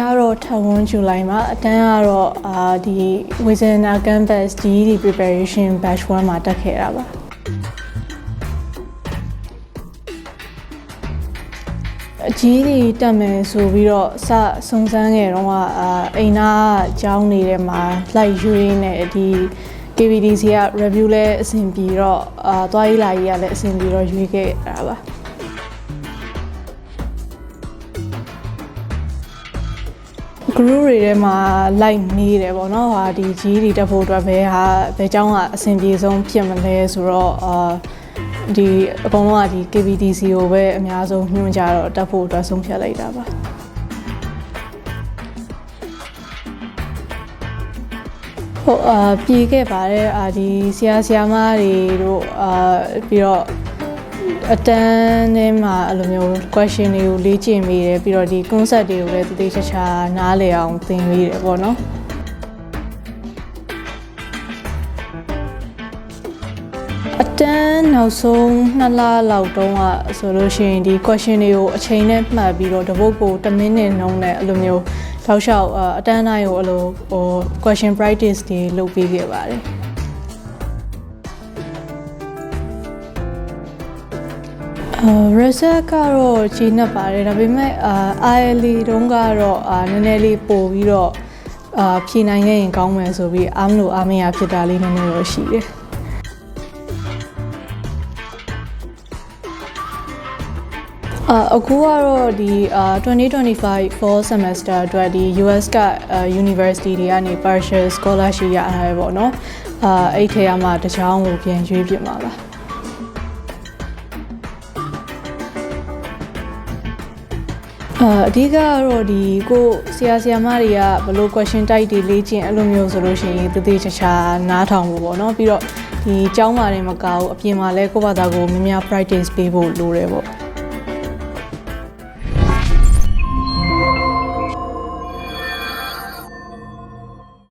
ကတော့ထဝန်းဇူလိုင်မှာအတန်းကတော့အာဒီ Wizena Campus GED Preparation Batch 1မှာတက်ခဲ့တာပါအကြီးကြီးတက်မယ်ဆိုပြီးတော့စစုံစမ်းခဲ့တော့ကအာအိမ်နာကျောင်းနေတဲ့မှာလိုက်ရွေးနေဒီ KVDC က review လဲအဆင်ပြေတော့အာသွားရေးလာရေးကလည်းအဆင်ပြေတော့ရွေးခဲ့တာပါ group တွေထဲမှာ like နေတယ်ပေါ့နော်ဟာဒီ G တွေတက်ဖို့အတွက်ဘယ်ဟာဘယ်เจ้าကအဆင်ပြေဆုံးဖြစ်မလဲဆိုတော့အာဒီအကုန်လုံးကဒီ KBTC ကိုပဲအများဆုံးညွှန်ကြတော့တက်ဖို့အတွက်ဆုံးဖြတ်လိုက်တာပါဟုတ်အာပြေခဲ့ပါတယ်အာဒီဆရာဆရာမတွေတို့အာပြီးတော့ အတန်းထဲမှာအဲ့လိုမျိုး question တွေကိုလေ့ကျင့်မိတယ်ပြီးတော့ဒီ concept တွေကိုလည်းတည်တည်ချာချာနားလည်အောင်သင်မိတယ်ပေါ့နော်အတန်းနောက်ဆုံးနှစ်လလောက်တုန်းကဆိုလို့ရှိရင်ဒီ question တွေကိုအချိန်နဲ့မှတ်ပြီးတော့တပုတ်ကို1မိနစ်နှုန်းနဲ့အဲ့လိုမျိုးတောက်လျှောက်အာအတန်းတိုင်းကိုအဲ့လိုဟို question practice တွေလုပ်ပေးခဲ့ပါတယ် အာ result ကတော့ကြီးနေပါတယ်ဒါပေမဲ့အာ ILE တုန်းကတော့အာနည်းနည်းလေးပို့ပြီးတော့အာဖြေနိုင်ခဲ့ရင်ကောင်းမယ်ဆိုပြီးအားမလို့အားမရဖြစ်တာလေးနည်းနည်းတော့ရှိတယ်အာအခုကတော့ဒီအာ2025 fall semester အတွက်ဒီ US ကအာ university တွေကနေ partial scholarship ရထားရပေါ့နော်အာအဲ့ထဲမှာတစ်ချောင်းကိုပြန်ရွေးပြမှာပါ အာအဓိကကတော့ဒီကိုဆရာဆရာမတွေကဘယ်လို question type တွေလေ့ကျင့်အဲ့လိုမျိုးဆိုလို့ရှိရင်တည်တည်ချာချာနားထောင်ဖို့ပေါ့နော်ပြီးတော့ဒီကျောင်းမှာလည်းမကောက်ဘူးအပြင်မှာလည်းကိုယ့်ဘာသာကိုများများ practice ပေးဖို့လိုတယ်ပေါ့